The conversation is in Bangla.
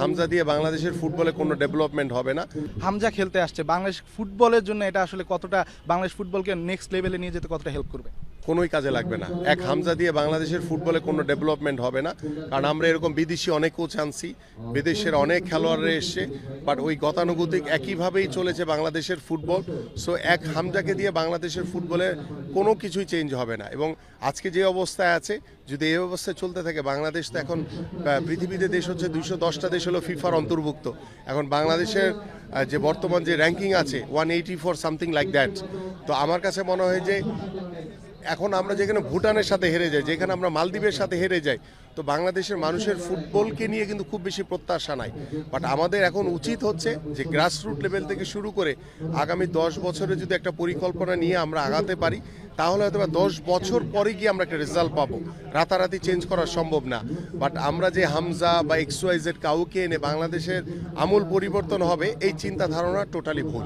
হামজা দিয়ে বাংলাদেশের ফুটবলে কোনো ডেভেলপমেন্ট হবে না। হামজা খেলতে আসছে। বাংলাদেশ ফুটবলের জন্য এটা আসলে কতটা বাংলাদেশ ফুটবলকে নেক্সট লেভেলে নিয়ে যেতে কতটা হেল্প করবে? কোনোই কাজে লাগবে না। এক হামজা দিয়ে বাংলাদেশের ফুটবলে কোনো ডেভেলপমেন্ট হবে না। কারণ আমরা এরকম বিদেশি অনেক কোচ আনছি, বিদেশের অনেক খেলোয়াড়রা এসছে বাট ওই গতানুগতিক একইভাবেই চলেছে বাংলাদেশের ফুটবল। সো এক হামজাকে দিয়ে বাংলাদেশের ফুটবলে কোনো কিছুই চেঞ্জ হবে না। এবং আজকে যে অবস্থায় আছে, যদি এই অবস্থায় চলতে থাকে, বাংলাদেশ তো এখন পৃথিবীতে দেশ হচ্ছে দুইশো দশটা দেশ হলো ফিফার অন্তর্ভুক্ত। এখন বাংলাদেশের যে বর্তমান যে র্যাঙ্কিং আছে one eighty four something like that তো আমার কাছে মনে হয় যে এখন আমরা যেখানে ভুটানের সাথে হেরে যাই, যেখানে আমরা মালদ্বীপের সাথে হেরে যাই, তো বাংলাদেশের মানুষের ফুটবলকে নিয়ে কিন্তু খুব বেশি প্রত্যাশা নাই। বাট আমাদের এখন উচিত হচ্ছে যে গ্রাসরুট লেভেল থেকে শুরু করে আগামী দশ বছরে যদি একটা পরিকল্পনা নিয়ে আমরা আগাতে পারি, তাহলে হয়তো বা দশ বছর পরে গিয়ে আমরা একটা রেজাল্ট পাবো। রাতারাতি চেঞ্জ করা সম্ভব না। বাট আমরা যে হামজা বা এক্স ওয়াই জেড কাউকে এনে বাংলাদেশের আমূল পরিবর্তন হবে, এই চিন্তা ধারণা টোটালি ভুল।